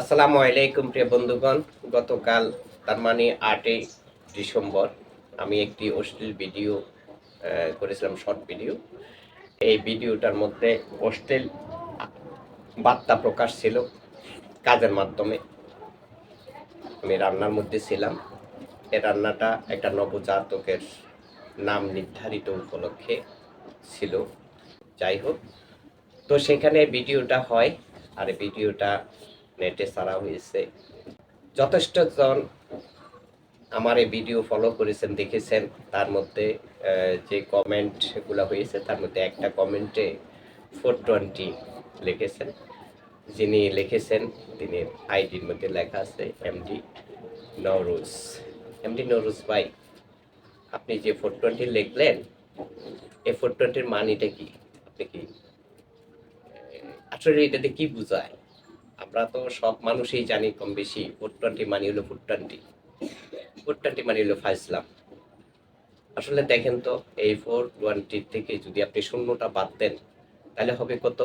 আসসালামু আলাইকুম প্রিয় বন্ধুগণ। গতকাল তার মানে আটই ডিসেম্বর আমি একটি অশ্লীল ভিডিও করেছিলাম, শর্ট ভিডিও। এই ভিডিওটার মধ্যে অশ্লীল বার্তা প্রকাশ ছিল কাজের মাধ্যমে। আমি রান্নার মধ্যে ছিলাম। এই রান্নাটা একটা নবজাতকের নাম নির্ধারিত উপলক্ষে ছিল। যাই হোক, তো সেখানে ভিডিওটা হয়। আর ভিডিওটা নেটে ছাড়া হয়েছে। যথেষ্ট জন আমার এই ভিডিও ফলো করেছেন, দেখেছেন। তার মধ্যে যে কমেন্টগুলো হয়েছে, তার মধ্যে একটা কমেন্টে ফোর টোয়েন্টি লিখেছেন। যিনি লিখেছেন, তিনি আইডির মধ্যে লেখা আছে এমডি নওরুজ। এমডি নওরুজ ভাই, আপনি যে ফোর টোয়েন্টি লিখলেন, এই ফোর টোয়েন্টির মানিটা কি? আপনি কি আসলে এটাতে কি বোঝায়? আমরা তো সব মানুষই জানি কম বেশি ফোর টোয়েন্টি মানি হলো four twenty four twenty money হলো ফাইসলাম আসলে দেখেন তো, এই ফোর টোয়েন্টি থেকে যদি আপনি শূন্যটা বাদ দেন, তাহলে হবে কত?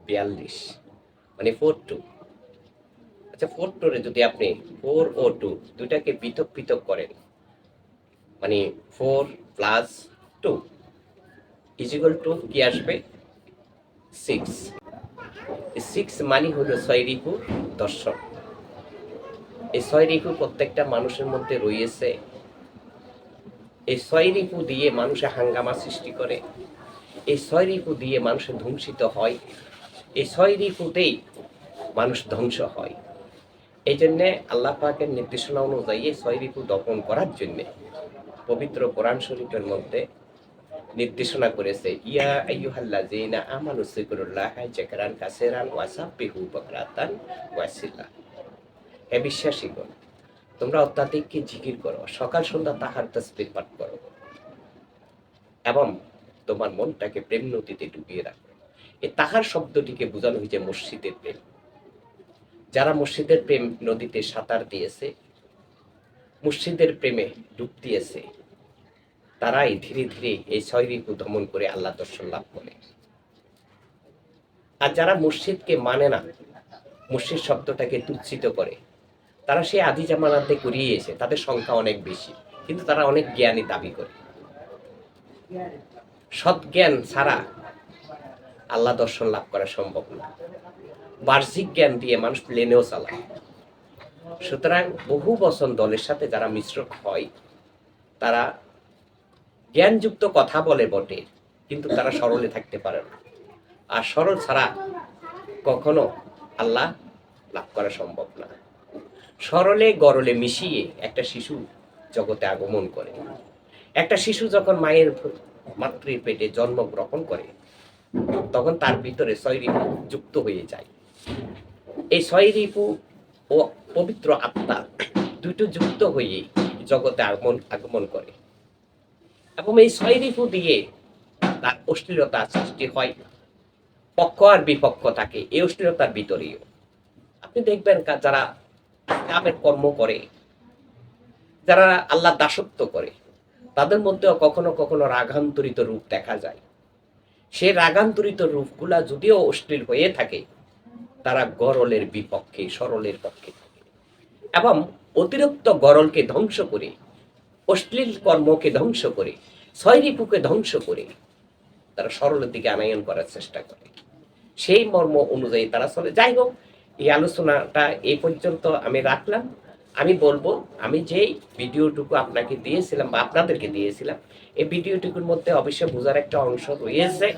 বিয়াল্লিশ। মানে ফোর টু আচ্ছা ফোর টুরে যদি আপনি ফোর ও টু দুটাকে পৃথক পৃথক করেন মানে four plus two equal two কি আসবে? সিক্স সিক্স মানি হলো ছয় রিপু দর্শন এই ছয় রিপু প্রত্যেকটা মানুষের মধ্যে রয়েছে। এই ছয় রিপু দিয়ে মানুষে হাঙ্গামা সৃষ্টি করে। এই ছয় রিপু দিয়ে মানুষের ধ্বংসিত হয়। এই ছয় রিপুতেই মানুষ ধ্বংস হয়। এই জন্যে আল্লাহ পাকের নির্দেশনা অনুযায়ী ছয় রিপু দপন করার জন্যে পবিত্র কোরআন শরীফের মধ্যে নির্দেশনা করেছে, ইয়া আইয়ুহাল্লাযীনা আমানু যিকরুল্লাহ যিকরান কাসীরান ওয়া সাব্বিহু বুকরাতান ওয়া আসিলা হে বিশ্বাসীগণ, তোমরা অত্যাধিক কি জিকির করো, সকাল সন্ধ্যা তাহার তাসবিহ পাঠ করো এবং তোমার মনটাকে প্রেম নদীতে ডুবিয়ে রাখো। এই তাহার শব্দটিকে বোঝানো হয়েছে মসজিদের প্রেম। যারা মসজিদের প্রেম নদীতে সাঁতার দিয়েছে, মসজিদের প্রেমে ডুব দিয়েছে তারাই ধীরে ধীরে এই ছয় ঋতু দমন করে আল্লাহ দর্শন লাভ করে। আর যারা মসজিদকে মানে না মসজিদ শব্দটাকে তুচ্ছিত করে, তারা সেই আদি জামানাতে করিয়ে এসে তাদের সংখ্যা অনেক বেশি, কিন্তু তারা অনেক জ্ঞানী দাবি করে। সৎ জ্ঞান ছাড়া আল্লাহ দর্শন লাভ করা সম্ভব না। বার্ষিক জ্ঞান দিয়ে মানুষ প্লেনেও চালায়। সুতরাং বহু বচন দলের সাথে যারা মিশ্র হয়, তারা জ্ঞানযুক্ত কথা বলে বটে, কিন্তু তারা সরলে থাকতে পারে না। আর সরল ছাড়া কখনো আল্লাহ লাভ করা সম্ভব না। সরলে গরলে মিশিয়ে একটা শিশু জগতে আগমন করে। একটা শিশু যখন মায়ের মাতৃ পেটে জন্মগ্রহণ করে, তখন তার ভিতরে ছয় যুক্ত হয়ে যায়। এই ছয় ও পবিত্র আত্মা দুটো যুক্ত হয়ে জগতে আগমন আগমন করে। এবং এই ছয় ঋতু দিয়ে তার অশ্লীলতা সৃষ্টি হয় পক্ষ আর বিপক্ষ থাকে, এই অশ্লীলতার ভিতরেও। আপনি দেখবেন যারা কামের কর্ম করে, যারা আল্লাহ দাসত্ব করে, তাদের মধ্যেও কখনো কখনো রাগান্তরিত রূপ দেখা যায়। সে রাগান্তরিত রূপগুলা যদিও অশ্লীল হয়ে থাকে, তারা গরলের বিপক্ষে, সরলের পক্ষে থাকে। এবং অতিরিক্ত গরলকে ধ্বংস করে অশ্লীল কর্মকে ধ্বংস করে, ছয় ধ্বংস করে। তারা সরলের দিকে আনায়ন করার চেষ্টা করে। সেই মর্ম অনুযায়ী তারা চলে। যাই হোক, এই আলোচনাটা এই পর্যন্ত আমি রাখলাম। আমি বলব, আমি যেই ভিডিওটুকু আপনাকে দিয়েছিলাম বা আপনাদেরকে দিয়েছিলাম, এই ভিডিওটুকুর মধ্যে অবশ্যই বোঝার একটা অংশ রয়েছে।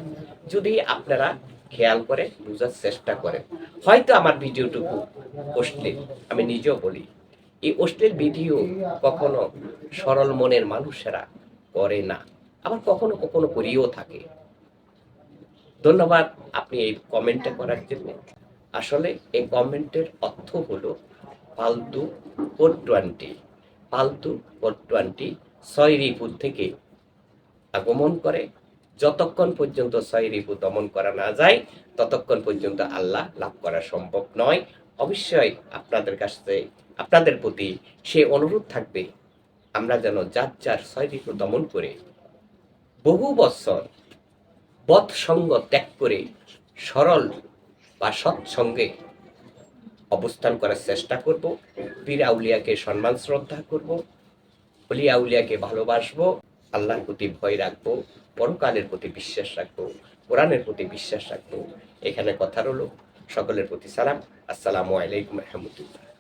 যদি আপনারা খেয়াল করে বোঝার চেষ্টা করেন। হয়তো আমার ভিডিওটুকু অশ্লীল, আমি নিজেও বলি। এই অশ্লীল ভিডিও কখনো সরল মনের মানুষেরা করে না। আবার কখনো কখনো করিও থাকে। ধন্যবাদ আপনি এই কমেন্টটা করার জন্য। আসলে এই কমেন্টের অর্থ হলো ফালতু ফোর টোয়েন্টি ফালতু ফোর টোয়েন্টি ছয় রিপু থেকে আগমন করে। যতক্ষণ পর্যন্ত ছয় রিপু দমন করা না যায়, ততক্ষণ পর্যন্ত আল্লাহ লাভ করা সম্ভব নয়। অবশ্যই আপনাদের কাছে, আপনাদের প্রতি সে অনুরোধ থাকবে, আমরা যেন যার যার ঋতু দমন করে বহু বৎসর বৎসঙ্গ ত্যাগ করে সরল বা সৎসঙ্গে অবস্থান করার চেষ্টা করব। পীর আউলিয়াকে সম্মান, শ্রদ্ধা করব। অলি আউলিয়াকে ভালোবাসবো, আল্লাহর প্রতি ভয় রাখব, পরকালের প্রতি বিশ্বাস রাখব, কোরআনের প্রতি বিশ্বাস রাখব। এখানে কথা রইল। সকলের প্রতি সালাম। আসসালামু আলাইকুম রহমতুল্লাহ।